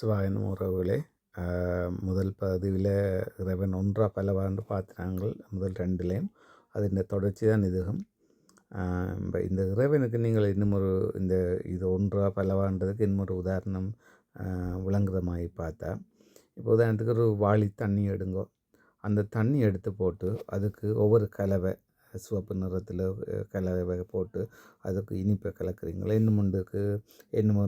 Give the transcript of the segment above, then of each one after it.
சிவாயனம் உறவுகளே. முதல் பதிவில் இறைவன் ஒன்றாக பலவாண்டு பார்த்துனாங்க முதல் ரெண்டுலேயும். அது இந்த தொடர்ச்சி தான் இதுகும். இந்த இறைவனுக்கு நீங்கள் இன்னும் இந்த இது ஒன்றாக பலவான்றதுக்கு இன்னொரு உதாரணம் விளங்குற மாதிரி பார்த்தா. இப்போ உதாரணத்துக்கு ஒரு வாளி தண்ணி எடுங்கோ. அந்த தண்ணி எடுத்து போட்டு அதுக்கு ஒவ்வொரு கலவை சிவப்பு நிறத்தில் கலவை போட்டு அதுக்கு இனிப்பை கலக்குறீங்களா? இன்னும் ஒன்றுக்கு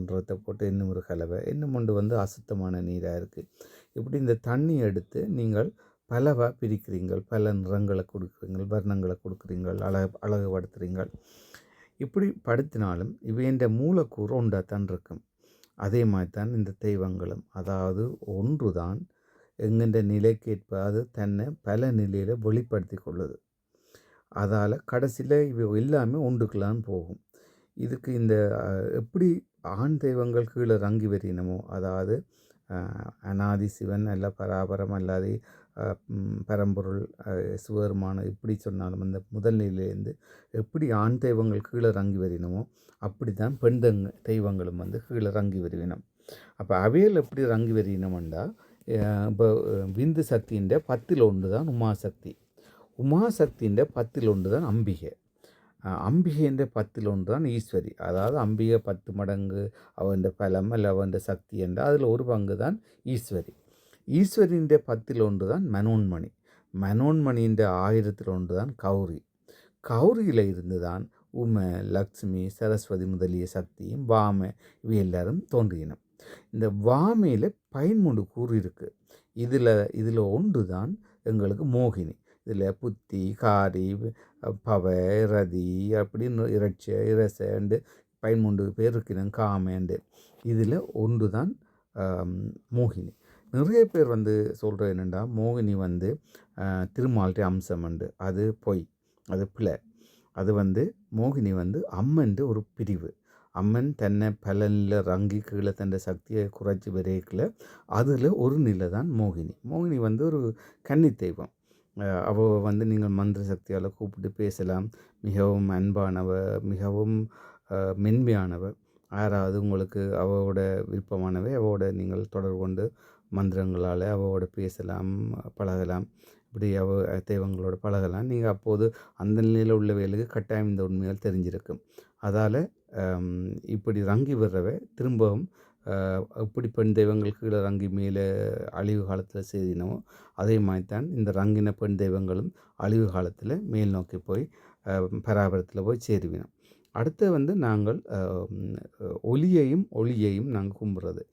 நிறத்தை போட்டு இன்னும் ஒரு கலவை? இன்னும் ஒன்று வந்து அசுத்தமான நீராக இருக்குது இப்படி இந்த தண்ணி எடுத்து நீங்கள் பலவாக பிரிக்கிறீங்கள்? பல நிறங்களை கொடுக்குறீங்கள் வர்ணங்களை கொடுக்குறீங்கள் அழகு அழகுபடுத்துகிறீங்கள் இப்படி படுத்தினாலும் இவைன்ற மூலக்கூறு ஒன்றாக தான் இருக்கும். அதே மாதிரி தான் இந்த தெய்வங்களும். அதாவது ஒன்று தான் எங்கென்ற நிலைக்கேற்ப அது தன்னை பல நிலையில் வெளிப்படுத்தி கொள்ளுது. அதால் கடைசியில் இவை எல்லாமே ஒன்றுக்கலான்னு போகும். இதுக்கு இந்த எப்படி ஆண் தெய்வங்கள் கீழே ரங்கி வரினமோ அதாவது அனாதி சிவன் அல்ல பராபரம் அல்லாது பரம்பொருள் சிவருமான எப்படி சொன்னாலும் அந்த முதல் நிலையிலேருந்து எப்படி ஆண் தெய்வங்கள் கீழே ரங்கி வரினமோ அப்படி தான் பெண் தெய்வங்களும் வந்து கீழே ரங்கி வருவினம். அப்போ அவையில் எப்படி ரங்கி வரினமெண்டா இப்போ விந்து சக்தின்ற பத்தில் ஒன்று தான் உமாசக்தி உமாசக்தியின்ற பத்தில் ஒன்று தான் அம்பிகை. அம்பிகை என்ற பத்தில் ஒன்று தான் ஈஸ்வரி. அதாவது அம்பிகை பத்து மடங்கு அவன் பலம் அல்ல அவன் சக்தி என்ற அதில் ஒரு பங்கு தான் ஈஸ்வரி. ஈஸ்வரின்ற பத்தில் ஒன்று தான் மனோன்மணி. மனோன்மணின்ற ஆயிரத்தில் ஒன்று தான் கௌரி. கௌரியில் இருந்து தான் உமை லக்ஷ்மி சரஸ்வதி முதலிய சக்தியும் வாமை இவை எல்லாரும் தோன்றினோம் இந்த வாமையில் பயன்முண்டு கூறு இருக்குது இதில் இதில் ஒன்று தான் எங்களுக்கு மோகினி. இதில் புத்தி காரி பவ ரதி அப்படின்னு இறைச்ச இரசண்டு பதிமூன்று பேர் இருக்கிறாங்க காமேண்டு. இதில் ஒன்று தான் மோகினி. நிறைய பேர் வந்து சொல்கிற என்னென்னா மோகினி வந்து திருமால்கிட்ட அம்சம் உண்டு. அது பொய் அது பிள்ளை அது வந்து மோகினி வந்து அம்மன்ட்டு ஒரு பிரிவு. அம்மன் தன்னை பலனில் ரங்கி கீழே தன் சக்தியை குறைச்சி வரைக்கல அதில் ஒரு நிலை தான் மோகினி. மோகினி வந்து ஒரு கன்னி தெய்வம் அவள் வந்து நீங்கள் மந்திர சக்தியால் கூப்பிட்டு பேசலாம். மிகவும் அன்பானவ மிகவும் மென்மையானவ. யாராவது உங்களுக்கு அவளோட விருப்பமானவை அவளோட நீங்கள் தொடர்பு கொண்டு மந்திரங்களால் அவளோட பேசலாம் பழகலாம். இப்படி அவ தெய்வங்களோட பழகலாம். நீங்கள் அப்போது அந்த நிலையில் உள்ளவைகளுக்கு கட்டாயம் இந்த உண்மைகள் தெரிஞ்சிருக்கும். அதால் இப்படி ரங்கி வர்றவை திரும்பவும் எப்படி பெண் தெய்வங்கள் கீழே ரங்கி மேலே அழிவு காலத்தில் செய்தினமோ அதே மாதிரி தான் இந்த ரங்கின பெண் தெய்வங்களும் அழிவு காலத்தில் மேல் நோக்கி போய் பராபரத்தில் போய் சேருவினோம். அடுத்து வந்து நாங்கள் ஒலியையும் ஒளியையும் நாங்கள் கும்பிட்றது